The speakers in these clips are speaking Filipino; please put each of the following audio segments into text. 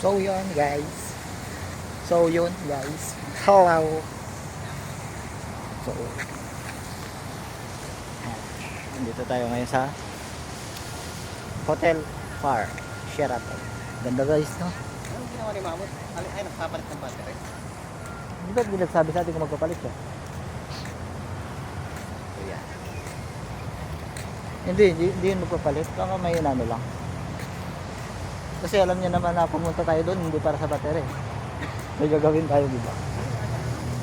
So yun guys. So yun guys. Hello. So Dito tayo ngayon sa Hotel Far Sheraton. Ganda guys, no? Anong ginawa ni Mamut? Ay, ay nagpapalit ng battery. Di ba binagsabi sa atin kung magpapalit siya? So yan. Hindi, hindi, hindi yun magpapalit. Baka may ano lang. Kasi alam niya naman na pumunta tayo doon, hindi para sa battery. May gagawin tayo, di ba?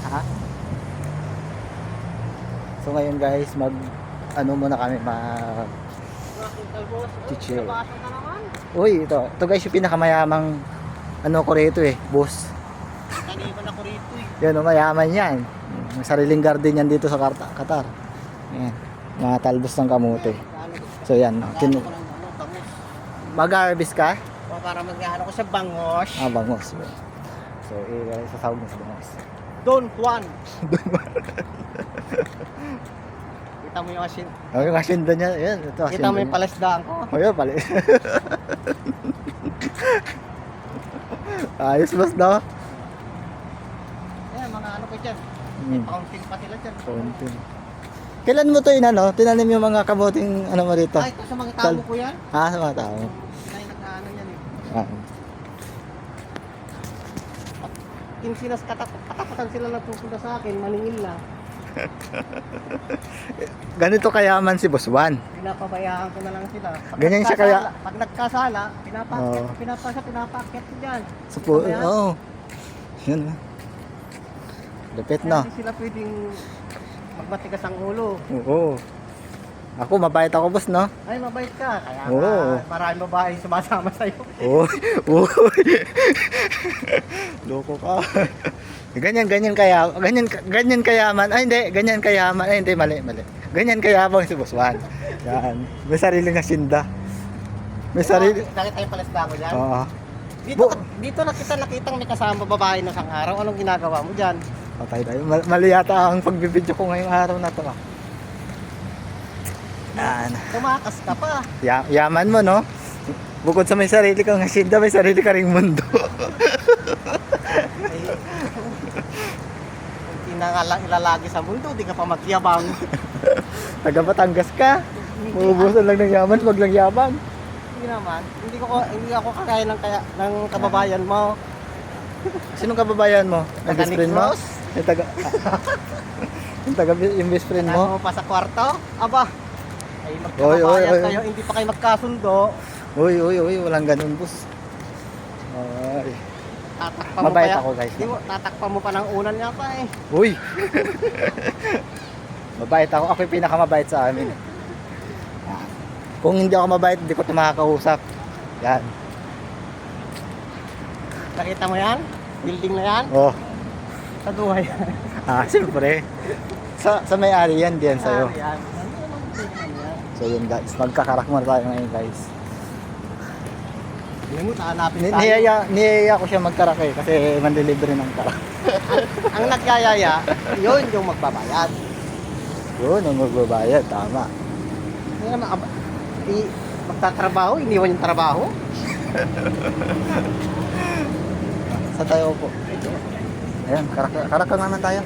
Ha? So ngayon guys, mag ano muna kami mag naman. Uy, ito. Ito guys yung pinakamayamang ano ko rito eh, boss. Taniman ako rito eh. Yan, oh, mayaman yan. May sariling garden yan dito sa Qatar. Yan. Mga talbos ng kamote. So yan, oh, kin- ko bangus. mag-harvest ka? O para mag-ano ko sa bangos. Ah, bangos. So, eh, sasawag mo sa bangos. Don Juan. Kita mo yung asin. Oh, yung asinda niya, yan. Ito, asinda Kita mo yung niya. palasdaan ko. Oh, yun, pala. Ayos, boss, no? Ayan, mga ano ko dyan. Hmm. Counting pa sila dyan. Konti. Kailan mo to inano? Tinanim yung mga kamuting ano mo rito? Ay, ito sa mga tao ko yan. Ah, sa mga tao. Sila yung nag-ano yan eh. Ah. Kinsinas katak- katakutan sila nagpupunta sa akin, maningil na. Ganito kayaman si Boss Juan. Pinapabayaan ko na lang sila. Pag Ganyan siya nagkasala- kaya- Pag nagkasala, pinapakyat, Oo. pinapasa, pinapaakyat ko dyan. So, po, Kaya- oh. Yun. ah. Lupit Kaya no? Hindi sila pwedeng magmatigas ang ulo. Oo. Ako, mabait ako, boss, no? Ay, mabait ka. Kaya Oo. nga, maraming babae sumasama sa'yo. Uy, uy. Loko ka. ganyan, ganyan kaya, ganyan, ganyan kayaman. Ay, hindi, ganyan kayaman. Ay, hindi, mali, mali. Ganyan kayaman si Boss Juan. Yan. May sarili na sinda. May sarili. Dahil tayo palasda ko dyan. Oo. Dito, Bu- dito na kita nakitang may kasama babae na sang araw. Anong ginagawa mo dyan? Patay tayo. Mal- mali yata ang pagbibidyo ko ngayong araw na to. ah. Yan. Tumakas ka pa. Ya- yaman mo, no? Bukod sa may sarili kang hasinda, may sarili ka ring mundo. Kung tinangala ilalagi sa mundo, di ka pa magyabang. Taga Batangas ka. Uubusan lang ng yaman, wag lang yabang. Hindi naman. Hindi ko hindi ako kagaya ng kaya ng kababayan mo. Sinong kababayan mo? Ang best friend mo? Yung taga... yung taga yung best friend mo? Ano mo pa sa kwarto? Aba. Ay Oy, oy, oy. kayo, hindi pa kayo magkasundo. Uy, uy, uy, walang ganun, boss. Ay. Tatakpan mo Mabait kaya- ako, guys. Di mo, tatakpan mo pa ng unan niya pa eh. Uy! mabait ako. Ako yung pinakamabait sa amin. Kung hindi ako mabait, hindi ko ito makakausap. Yan. Nakita mo yan? Building na yan? Oh. Sa duhay. Ah, siyempre. Sa, sa may-ari yan, diyan sa'yo. Naman building yan? So yun guys, magkakarak muna tayo ngayon guys. Hindi mo, hanapin tayo. niyaya, niyaya ko siya magkarak eh, kasi mandelibre ng karak. Ang nagyayaya, yun yung magbabayad. Yun, ang magbabayad, tama. Hindi naman, aba, di, magtatrabaho, iniwan yung trabaho. Sa tayo po. Ayan, karak, karak naman tayo.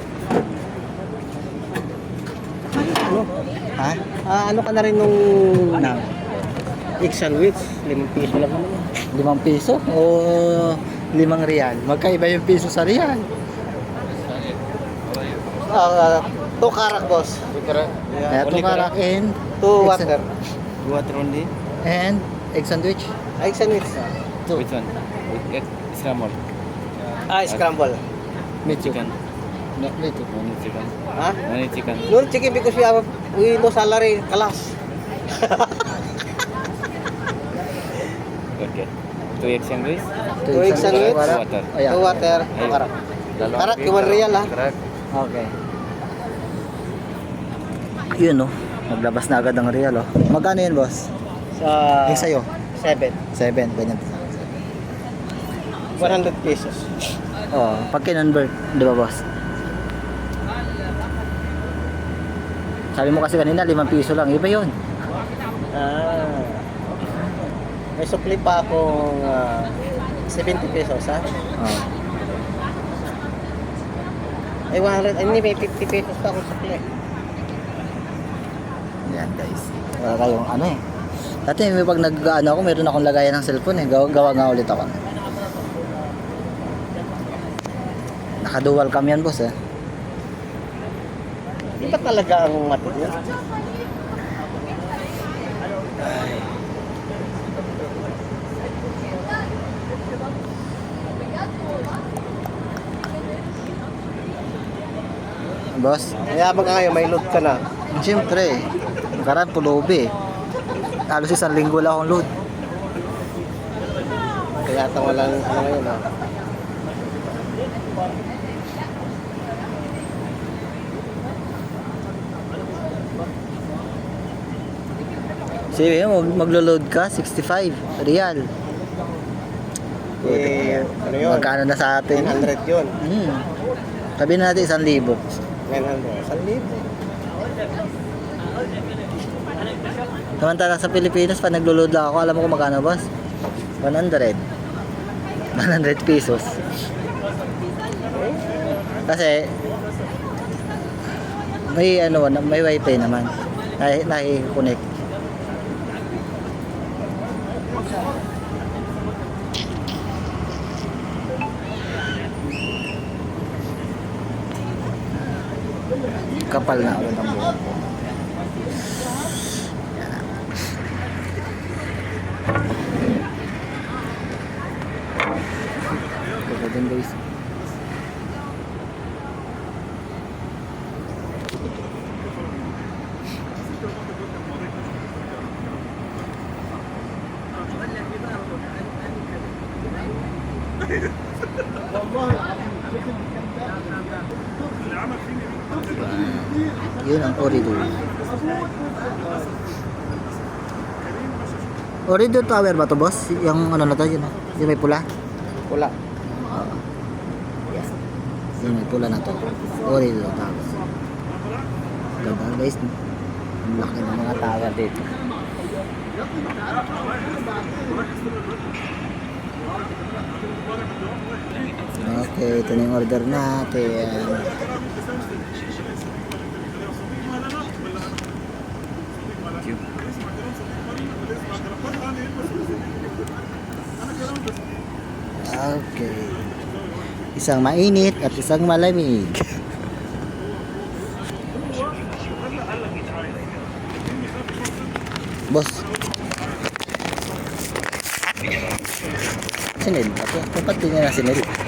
Ano? Ha? Ah, ano ka na rin nung Na, egg sandwich? Limang piso lang naman. limang piso o limang real? Magkaiba yung piso sa real. Ah, two karak, boss. Two karak in Two Egg water. Water only? and egg sandwich. Egg sandwich. Two. Which one? With egg scramble. Ah, scramble. Me too. Chicken. Me, me too. Only chicken. Ha? Only chicken. Noon, chicken because we have, we no salary, kalas. Okay. Two egg sandwich. Two egg sandwich. Water. Oh, yeah. Two water, two karak. Karak, egg, iwan real, ha? Karak. Okay. Yun no. Maglabas na agad ang real oh. Magkano yun boss? Sa Yung sa'yo? seven. 7, ganyan. 100 pesos. Oh, pag kinonvert, di ba boss? Sabi mo kasi kanina, 5 piso lang. Iba yun. Ah. May sukli pa akong ah, 70 pesos ha? Oh. Ay 100, ay hindi may 50 pesos pa akong sukli. Yan guys. Wala kayong ano eh. Dati may pag nag-ano ako, meron akong lagayan ng cellphone eh. Gawa, gawa nga ulit ako. Naka-dual cam yan boss eh. Di ba talaga ang matigas? Boss, Mayabang ka ngayon, may load ka na. siyempre. Nakaraan pulubi eh. Halos isang linggo lang akong load. Kaya ata walang ano ngayon ha. Sige, mag- maglo-load ka, 65 real. Eh, ano yun? Magkano na sa atin? 900 yun. Hmm. Sabihin na natin isang libo. 900. San libo. Samantala sa Pilipinas, pag naglo-load lang ako, alam mo kung magkano, boss? 100. 100 pesos. Kasi, may ano, may wifi naman. Nahi, nahi-connect. Kapal na ako ng buhok ko. Ganda din guys. Yun ang Orido. Orido Tower ba to boss? Yung ano na to, yun, yung may pula? Oo. Yes. Yung may pula na to. Orido Tower. Ganda guys. Ang laki ng mga tower dito. Okay, ito na yung order natin. Okay. Isang mainit at isang malamig. Boss. Sinil. Din niya na sinil.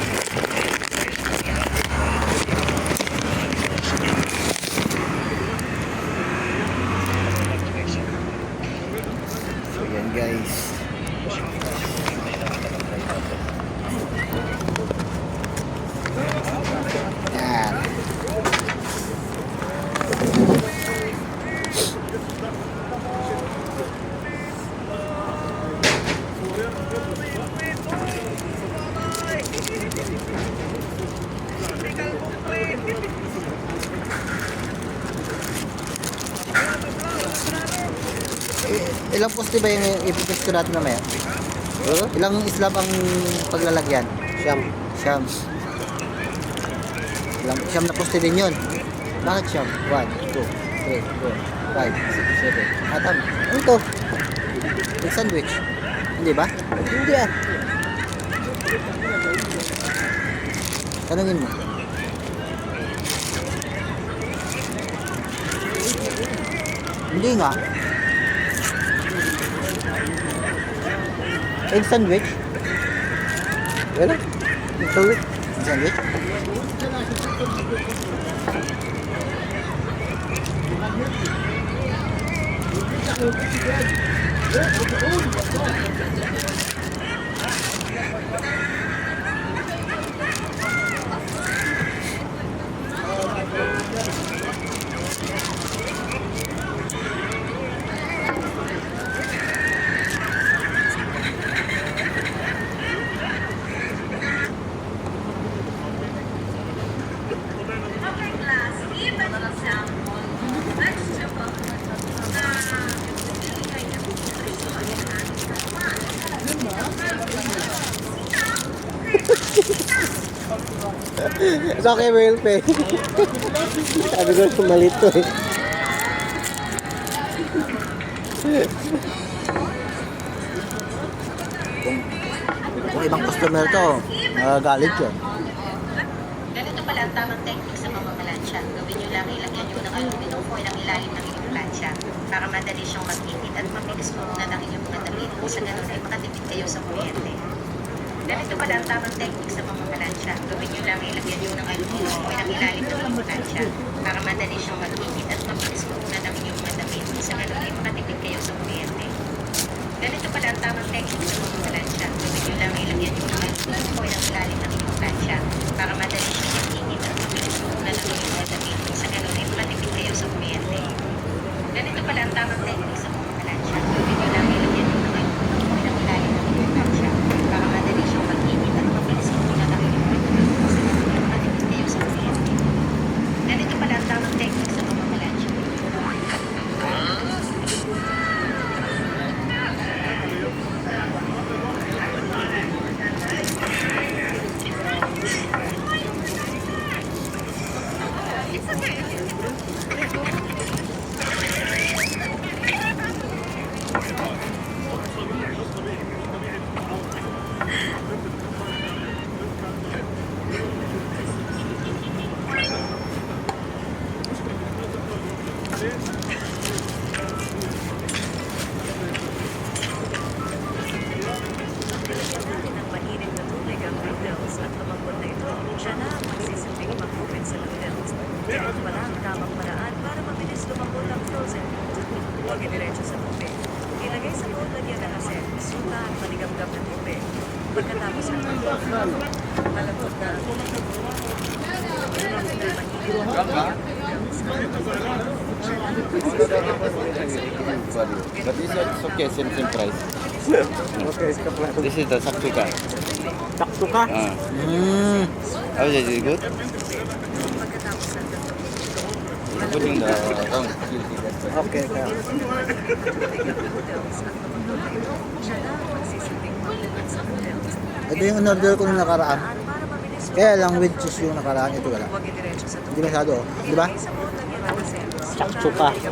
60 ba yung ipitest ko natin mamaya? Uh, ilang slab ang paglalagyan? Siyam. Siyam. Ilang, siyam na poste din yun. Bakit siyam? 1, 2, 3, 4, 5, 6, 7. Ah. Ano to? Yung sandwich. Hindi ba? Hindi ah. Tanungin mo. Hindi nga. Egg sandwich. Wala. Egg sandwich. Egg sandwich. It's okay, we'll pay. Sabi ko, malit to eh. Kung ibang customer to, magagalit yun. Ganito pala ang tamang technique sa mamamalansya. Gawin nyo lang, ilagyan nyo ng aluminum foil ang ilalim ng inyong plancha para madali siyang mag-init at mabilis mauna ng inyong mga damit. Sa ganun ay makatipid kayo sa kuryente. Ganito pala ang tamang technique sa mamamalansya. Gawin nyo lang, ilagyan nyo ng aluminum foil ang ilalim ng plancha para madali siyang mag-init at mabilis mauna ng inyong mga damit. Sa ganun ay makatipid kayo sa kuryente. Ganito pala ang tamang technique sa mamamalansya. Gawin nyo lang, ilagyan nyo ng aluminum foil ang ilalim ng inyong plancha para madali siyang mag-init at mabilis mauna ng inyong mga damit. Sa ganun ay makatipid kayo sa kuryente. Ganito pala ang tamang technique sa mamamalansya. Gawin nyo lang, ilagyan nyo ng aluminum foil ang ilalim ng inyong plancha para madali siyang mag-init at mabilis mauna ng inyong mga damit. Sa ganun ay makatipid kayo sa kuryente. Ganito pala ang tamang technique sa mamamalansya. ng mainit na tubig ang noodles at lumambot na ito, siya na ang magsisilbing mag-open sa noodles. Ito pala ang tamang paraan para mabilis lumambot ang frozen food. Huwag idiretso sa tubig. Ilagay sa bowl lagyan ng asin, suka at manigamgam ng tubig. Pagkatapos ng pagluto, malambot na ang But this is okay, same same price. Okay. This is the saktuka. Takto ka. Uh, Mm. how is it? Is it good? putting the wrong. Okay, na ito, yung in-order ko nung nakaraan. Kaya lang with cheese yung nakaraan. Ito wala. Hindi masyado, oh. Di ba? Tubig.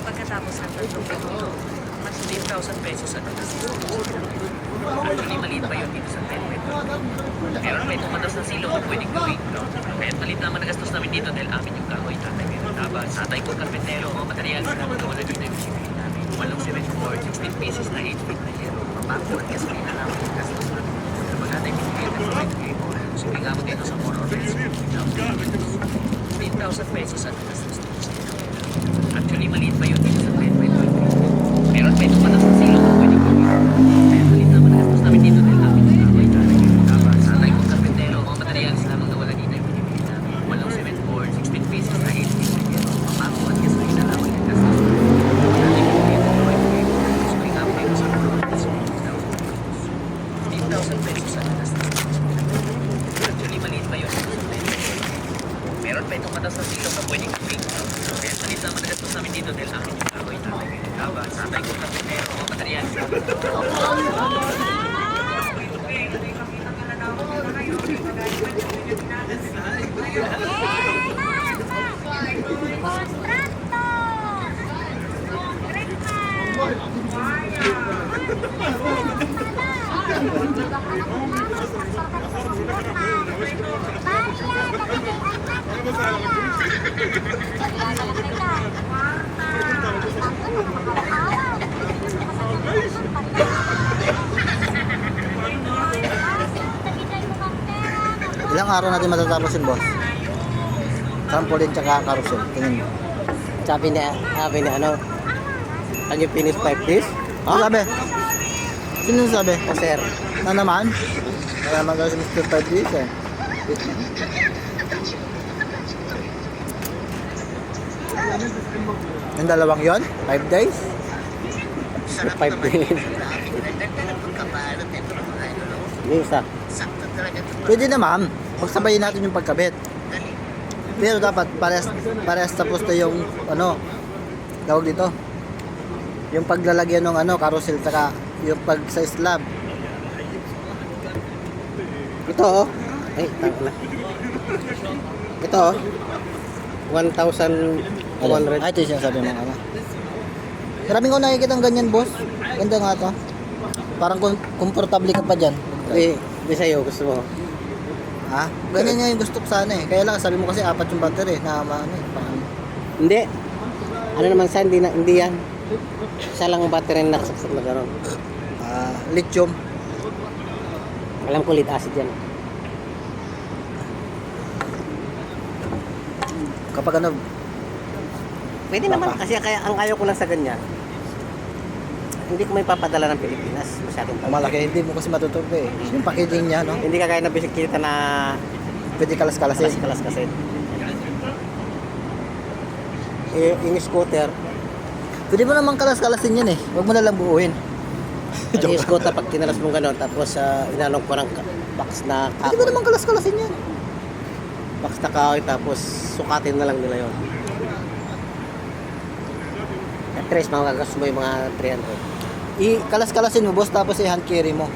Pagkatapos ng tatlong minuto, mas 10,000 pesos at Actually, maliit pa yun dito sa 10 metro. Meron pa itong matas na silong na pwedeng gawin. No? Kaya maliit naman ang gastos namin dito dahil amin yung kahoy, tatay meron tabas, tatay ko karpentero, mga materials na namin wala dito yung shipping namin. Cement board, 16 pieces na 8 feet na yero, mapako at gasolina namin yung gastos na Kapag natin pinigyan ng namin dito sa more or less 15,000 pesos at gastos. Actually, maliit pa yun dito sa 10 metro. Meron pa itong matas na silong na pwedeng gawin. Kaya maliit naman ang gastos namin dito dahil amin yung kahoy, tatay meron tabas, tatay ko karpentero, mga materials lamang na wala dito yung pinipili namin. Walong cement board, 16 pieces na 8 feet na yero, mapako at gasolina naman yung gastos. Natin pinigyan ng point game, shipping namin dito sa more or less 15,000 pesos at gastos Actually, maliit pa yun. Meron pa itong matas na silong na pwedeng gawin. Kaya maliit naman ang gastos namin dito dahil amin yung kahoy, tatay ko yung tabas, tatay ko karpentero, mga materials. Ilang araw natin matatapos yun, boss? Trampoline tsaka carousel. Tingin mo. Sabi ni, sabi ni ano, can you finish five days? Ano sabi? Sino sabi? O sir, Na naman? Kaya naman daw si Mr. Five Days eh. Yung dalawang yon, Five days? five days. Yung isa. Pwede naman. Pagsabayin natin yung pagkabit. Pero dapat parehas, parehas tapos na yung ano, tawag dito. Yung paglalagyan ng ano, carousel saka yung pag sa slab. Ito oh. Ay, na. Ito, oh. 1,200. Ay, ito yung sinasabi mo, ano. Maraming ko nakikita ng ganyan, boss. Ganda nga to. Parang kom- komportable ka pa dyan. Di, di sa'yo, gusto mo. Ha? Ganyan nga yung gusto ko sana eh. Kaya lang, sabi mo kasi apat yung battery. Na, ma- ano, eh, pang, Hindi. Ano naman sa hindi, na, hindi yan. Isa lang ang battery na nakasaksak na gano'n. ah, lithium. Alam ko lead acid yan. Kapag ano, Pwede naman kasi kaya ang ayaw ko lang sa ganyan. Hindi ko may papadala ng Pilipinas. Masyadong tawag. malaki, hindi mo kasi matutupi eh. Yung packaging niya, no? Hindi kagaya ng bisikleta na Pwede kalas-kalasin. kalas-kalas kasi. Eh, yung scooter, Pwede mo naman kalas-kalasin yan eh. Huwag mo na lang buuin. yung scooter pag tinalas mo gano'n, tapos uh, inalong ko ng box na Pwede mo kahoy. naman kalas-kalasin yan. Box na kahoy, tapos sukatin na lang nila yon. At tres, magagastos mo yung mga 300. I-kalas-kalasin mo, boss, tapos i-hand carry mo.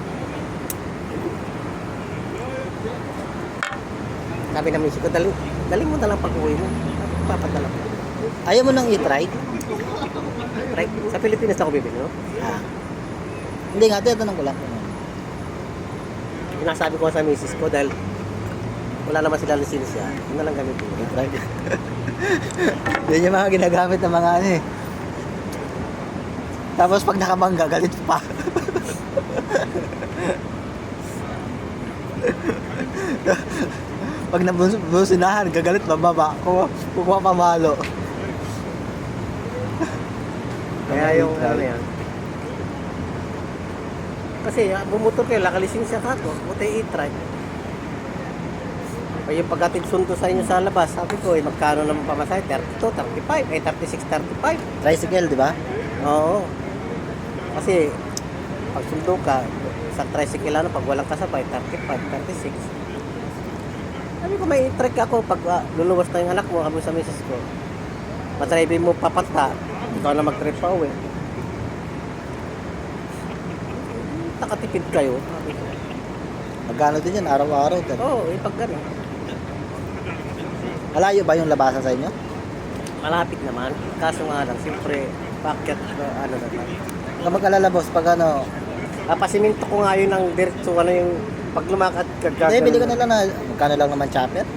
Sabi namin si ko, daling, daling mo na lang pag-uwi mo. Papadala ko. Ayaw mo nang i-try? Right? Sa Pilipinas ako bibili, no? Ah. Hindi nga, tinatanong ko lang. Sinasabi ko sa misis ko dahil wala naman sila lisensya. Yun na lang gamitin. Yan yung mga ginagamit ng mga ano eh. Tapos pag nakabangga, galit pa. pag nabusinahan, gagalit bababa. Kuha, kukuha pamalo. Kaya yung ano yan. Kasi ah, bumotor kayo, lakalisensya ka ko. Buti i-try. Ay yung pagkatid sundo sa inyo sa labas, sabi ko, eh, magkano naman pamasahe? 32, 35, eh 36, 35. Tricycle, di ba? Oo. Kasi, pag sundo ka, sa tricycle ano, pag walang kasabay, 35, 36. Sabi ko, may trick ako pag uh, luluwas na yung anak mo, kami sa misis ko. Matribin mo papata, ikaw na mag-trip pa uwi. Nakatipid kayo. Magkano din yan, araw-araw. Oo, eh, pag gano'n. Malayo ba yung labasan sa inyo? Malapit naman. Kaso nga lang, siyempre, packet, uh, ano na lang. Huwag mag-alala, boss, pag ano, Papasiminto ko nga yun ng diretso, ano yung pag lumakad ka hindi, bili ko na lang na, magkano lang naman chopper?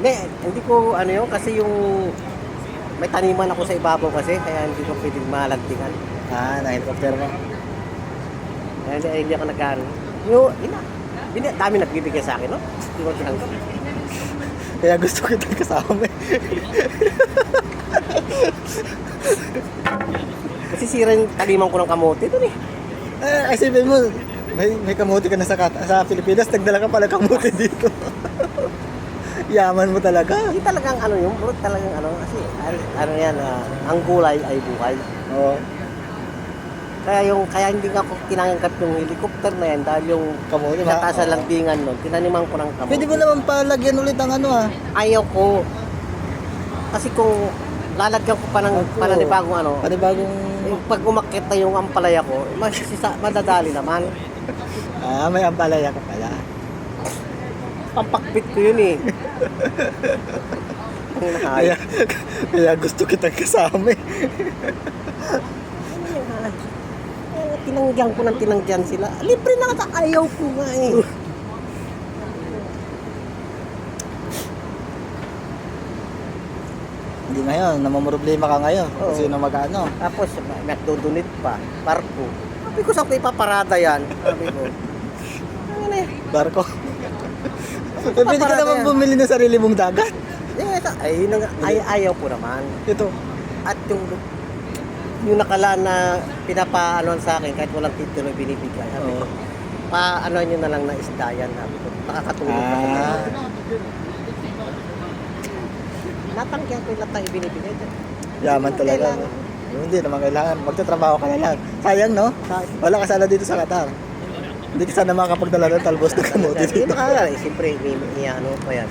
Hindi, hindi ko ano yun kasi yung may taniman ako sa ibabaw kasi kaya hindi ko pwedeng malantingan. Ah, na helicopter mo. Kaya hindi, hindi ako nagkano. Yung, ina, hindi, dami nagbibigay sa akin, no? Hindi ko tinanggap. Kaya gusto ko kasama eh. Kasi sira yung taliman ko ng kamote doon eh. Eh, isipin mo, may, may kamuti ka na sa, sa Pilipinas, nagdala ka pala kamuti dito. Yaman mo talaga. Hindi talagang ano yung, bro, talagang ano, kasi ano, ano yan, ah, ang gulay ay buhay. Oo, Kaya yung, kaya hindi ako tinanggap yung helicopter na yan dahil yung kamuti ma. Nataas sa Oo. landingan nun, tinaniman ko ng kamote. Pwede mo naman palagyan ulit ang ano ah. Ayaw ko. Kasi kung lalagyan ko pa ng Opo. pananibagong ano, Panibagong, yung pag umakit na yung ampalaya ko, masisa, madadali naman. ah, may ampalaya ka pala. Pampakbit ko yun eh. Ang Kaya, nakaya. kaya gusto kitang kasama eh. Tinanggihan ko ng tinanggihan sila. Libre na ka, ayaw ko nga eh. Hindi ngayon, namamroblema ka ngayon. Oo. sino mag-ano. Tapos, nagdudunit pa, barko. Sabi ko, saan ko ipaparada yan? Sabi ko. Ano eh. Barko. Eh, pwede ka naman bumili ng sarili mong dagat. Eh, ay, yun na nga, ay, ayaw ko naman. Ito. At yung yung nakalaan na pinapaanoan sa akin kahit walang titulo binibigay. Sabi ko, Oo. pa ano nyo na lang na isda yan. Sabi ko, nakakatulong Ah. naman. Natanggihan ko yung lahat ng ibinibigay dyan. Yaman talaga. Kailangan. No? Hindi naman kailangan. Magtatrabaho ka na lang. Sayang, no? Wala ka sana dito sa Qatar. Hindi ka sana makakapagdala ng talbos ng kamote Hindi dito. makakala eh. Siyempre, may, may ano pa yan.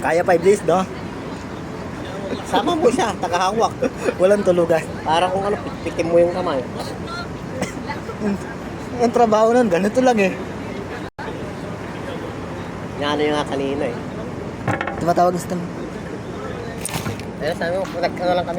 Kaya 5 days, no? Sama mo siya, tagahawak. Walang tulugan. Para kung ano, pitpitin mo yung kamay. Ang trabaho nun, ganito lang eh. Yan yung nga kanina eh. Tumatawag na sa Ayun, sabi mo, nag ano lang kami